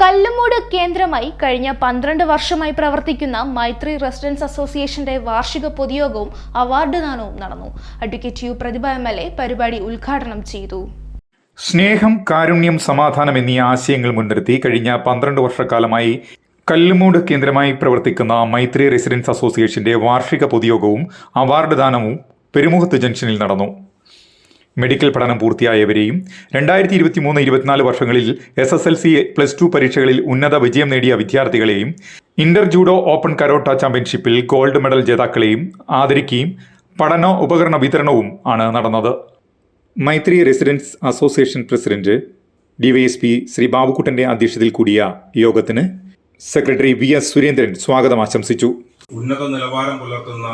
കല്ലുമൂട് കേന്ദ്രമായി കഴിഞ്ഞ പന്ത്രണ്ട് വർഷമായി പ്രവർത്തിക്കുന്ന മൈത്രി റെസിഡൻസ് അസോസിയേഷന്റെ വാർഷിക പൊതുയോഗവും അവാർഡ് ദാനവും നടന്നു. Advocate U Prathibha M L A പരിപാടി ഉദ്ഘാടനം ചെയ്തു. സ്നേഹം കാരുണ്യം സമാധാനം എന്നീ ആശയങ്ങൾ മുൻനിർത്തി കഴിഞ്ഞ പന്ത്രണ്ട് വർഷക്കാലമായി കല്ലുമൂട് കേന്ദ്രമായി പ്രവർത്തിക്കുന്ന മൈത്രി റെസിഡൻസ് അസോസിയേഷന്റെ വാർഷിക പൊതുയോഗവും അവാർഡ് ദാനവും പെരുമുഖത്ത് ജംഗ്ഷനിൽ നടന്നു. മെഡിക്കൽ പഠനം പൂർത്തിയായവരെയും രണ്ടായിരത്തി ഇരുപത്തി മൂന്ന് ഇരുപത്തിനാല് വർഷങ്ങളിൽ S S L C plus two പരീക്ഷകളിൽ ഉന്നത വിജയം നേടിയ വിദ്യാർത്ഥികളെയും ഇന്റർ ജൂഡോ ഓപ്പൺ കരോട്ട ചാമ്പ്യൻഷിപ്പിൽ ഗോൾഡ് മെഡൽ ജേതാക്കളെയും ആദരിക്കുകയും പഠന ഉപകരണ വിതരണവും ആണ് നടന്നത്. Maithri residence association president DYSP Shri ബാബുക്കുട്ടന്റെ അധ്യക്ഷതയിൽ കൂടിയ യോഗത്തിന് സെക്രട്ടറി വി എസ് സുരേന്ദ്രൻ സ്വാഗതം ആശംസിച്ചു. ഉന്നത നിലവാരം പുലർത്തുന്ന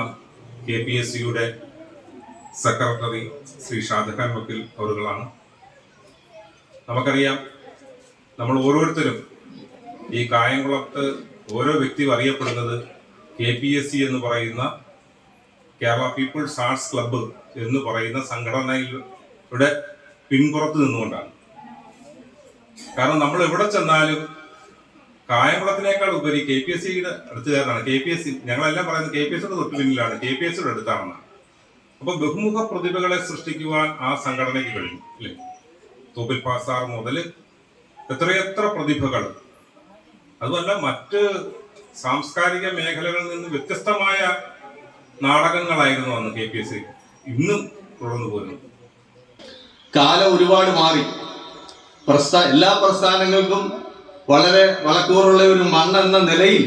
കെ പി എസ് സിയുടെ സെക്രട്ടറി ശ്രീ ഷാജഹാൻ വക്കീൽ അവറുകളാണ് നമുക്കറിയാം നമ്മൾ ഓരോരുത്തരും ഈ കായംകുളത്ത് ഓരോ വ്യക്തിയും അറിയപ്പെടുന്നത് കെ പി എസ് സി എന്ന് പറയുന്ന കേരള പീപ്പിൾസ് ആർട്സ് ക്ലബ്ബ് എന്ന് പറയുന്ന സംഘടനയുടെ പിൻപുറത്ത് നിന്നുകൊണ്ടാണ്. കാരണം നമ്മൾ എവിടെ ചെന്നാലും കായംകുളത്തിനേക്കാൾ ഉപരി കെ പി എസ് സിയുടെ അടുത്തുകാരനാണ്. കെ പി എസ് സി ഞങ്ങളെല്ലാം പറയുന്നത് കെ പി എസ് സിയുടെ തൊട്ട് പിന്നിലാണ്. കെ പി എസ് സിയുടെ അടുത്താണെന്നാണ്. അപ്പൊ ബഹുമുഖ പ്രതിഭകളെ സൃഷ്ടിക്കുവാൻ ആ സംഘടനയ്ക്ക് കഴിഞ്ഞു അല്ലേ? തോപ്പിൽ പാസാർ മുതൽ എത്രയെത്ര പ്രതിഭകൾ. അതുമല്ല മറ്റ് സാംസ്കാരിക മേഖലകളിൽ നിന്ന് വ്യത്യസ്തമായ നാടകങ്ങളായിരുന്നു അന്ന് കെ പി എസ് ഇന്നും തുടർന്നു പോരുന്നു. കാലം ഒരുപാട് മാറി. പ്രസ്ഥാ എല്ലാ പ്രസ്ഥാനങ്ങൾക്കും വളരെ വളക്കൂറുള്ള ഒരു മണ്ണെന്ന നിലയിൽ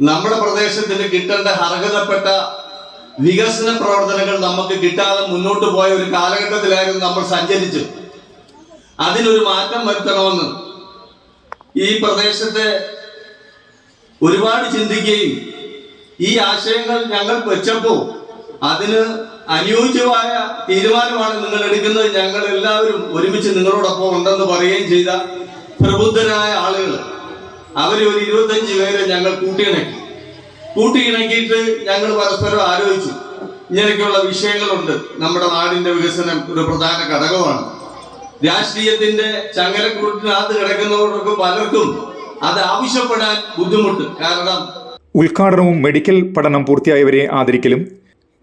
നമ്മുടെ പ്രദേശത്തിന് കിട്ടേണ്ട അർഹതപ്പെട്ട വികസന പ്രവർത്തനങ്ങൾ നമുക്ക് കിട്ടാതെ മുന്നോട്ട് പോയ ഒരു കാലഘട്ടത്തിലായിരുന്നു നമ്മൾ സഞ്ചരിച്ചു അതിനൊരു മാറ്റം വരുത്തണമെന്ന് ഈ പ്രദേശത്തെ ഒരുപാട് ചിന്തിക്കുകയും ഈ ആശയങ്ങൾ ഞങ്ങൾ വെച്ചപ്പോൾ അതിന് അനുയോജ്യമായ തീരുമാനമാണ് നിങ്ങൾ എടുക്കുന്നത്. ഞങ്ങൾ എല്ലാവരും ഒരുമിച്ച് നിങ്ങളോടൊപ്പം ഉണ്ടെന്ന് പറയുകയും ചെയ്ത പ്രബുദ്ധരായ ആളുകൾ. അവരെ ഒരു ഇരുപത്തഞ്ച് പേരെ ഞങ്ങൾ കൂട്ടിയിണക്കി. കൂട്ടിയിണക്കിയിട്ട് ഞങ്ങൾ പരസ്പരം ആലോചിച്ചു. ഇങ്ങനെയൊക്കെയുള്ള വിഷയങ്ങളുണ്ട്. നമ്മുടെ നാടിന്റെ വികസനം ഒരു പ്രധാന ഘടകമാണ്. രാഷ്ട്രീയത്തിന്റെ ചങ്ങലക്കൂട്ടിനകത്ത് കിടക്കുന്നവർക്ക് പലർക്കും അത് ആവശ്യപ്പെടാൻ ബുദ്ധിമുട്ട്. കാരണം ഉദ്ഘാടനവും മെഡിക്കൽ പഠനം പൂർത്തിയായവരെ ആദരിക്കലും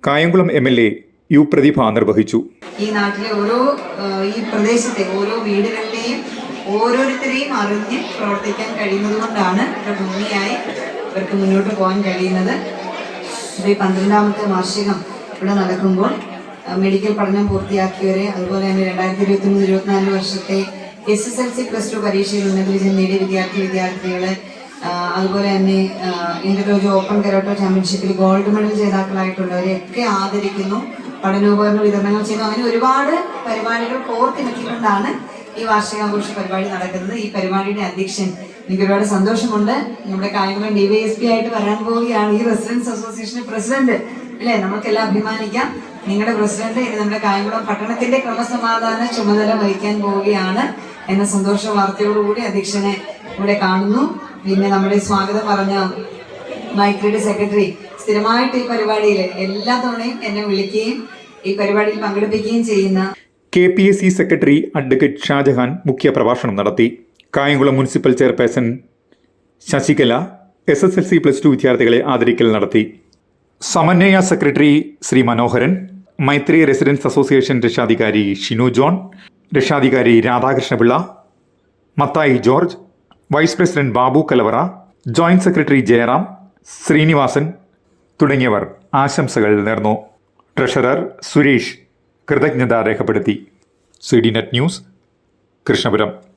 Kayamkulam M L A U Prathibha നിർവഹിച്ചു. ഈ നാട്ടിലെ ഓരോ ഈ പ്രദേശത്തെ ഓരോ വീടുകളിലെയും ഓരോരുത്തരെയും അറിഞ്ഞ് പ്രവർത്തിക്കാൻ കഴിയുന്നത് കൊണ്ടാണ് ഇത്ര ഭംഗിയായി ഇവർക്ക് മുന്നോട്ട് പോകാൻ കഴിയുന്നത് ഈ പന്ത്രണ്ടാമത്തെ വാർഷികം ഇവിടെ നടക്കുമ്പോൾ മെഡിക്കൽ പഠനം പൂർത്തിയാക്കിയവരെ അതുപോലെ തന്നെ രണ്ടായിരത്തി ഇരുപത്തി മൂന്ന് ഇരുപത്തിനാല് വർഷത്തെ S S L C plus two പരീക്ഷയിൽ ഉന്നത വിജയം നേടിയ വിദ്യാർത്ഥി വിദ്യാർത്ഥികളെ അതുപോലെ തന്നെ ഇന്റർലോജ് ഓപ്പൺ കരോട്ടോ ചാമ്പ്യൻഷിപ്പിൽ ഗോൾഡ് മെഡൽ ജേതാക്കളായിട്ടുള്ളവരെയൊക്കെ ആദരിക്കുന്നു. പഠനോപകരണ വിതരണങ്ങൾ ചെയ്യുന്നു. അങ്ങനെ ഒരുപാട് പരിപാടികൾ കോർത്തിണക്കിക്കൊണ്ടാണ് ഈ വാർഷികാഘോഷ പരിപാടി നടക്കുന്നത് ഈ പരിപാടിയുടെ അധ്യക്ഷൻ എനിക്ക് ഒരുപാട് സന്തോഷമുണ്ട്. നമ്മുടെ കായംകുളം ഡിവൈഎസ്പി ആയിട്ട് വരാൻ പോവുകയാണ് ഈ റെസിഡൻസ് അസോസിയേഷന്റെ പ്രസിഡന്റ്. അല്ലേ? നമുക്കെല്ലാം അഭിമാനിക്കാം. നിങ്ങളുടെ പ്രസിഡന്റ് ഇനി നമ്മുടെ കായംകുളം പട്ടണത്തിന്റെ ക്രമസമാധാന ചുമതല വഹിക്കാൻ പോവുകയാണ് എന്ന സന്തോഷ വാർത്തയോടുകൂടി അധ്യക്ഷനെ ഇവിടെ കാണുന്നു. പിന്നെ നമ്മുടെ സ്വാഗതം പറഞ്ഞ മൈക്രിയുടെ സെക്രട്ടറി സ്ഥിരമായിട്ട് ഈ പരിപാടിയിൽ എല്ലാ തവണയും എന്നെ വിളിക്കുകയും ഈ പരിപാടിയിൽ പങ്കെടുപ്പിക്കുകയും ചെയ്യുന്ന K P S C secretary advocate Shajahan മുഖ്യ പ്രഭാഷണം നടത്തി. Kayamkulam municipal chairperson Sasikala S S L C plus two വിദ്യാർത്ഥികളെ ആദരിക്കൽ നടത്തി. Samanwaya secretary Shri Manoharan Maithri residence association രക്ഷാധികാരി ഷിനു ജോൺ രക്ഷാധികാരി Radhakrishnapillai Mathai George vice president Babu Kalavara joint secretary Jayaram Sreenivasan തുടങ്ങിയവർ ആശംസകൾ നേർന്നു. ട്രഷറർ സുരേഷ് കൃതജ്ഞത രേഖപ്പെടുത്തി. C news Krishnapuram.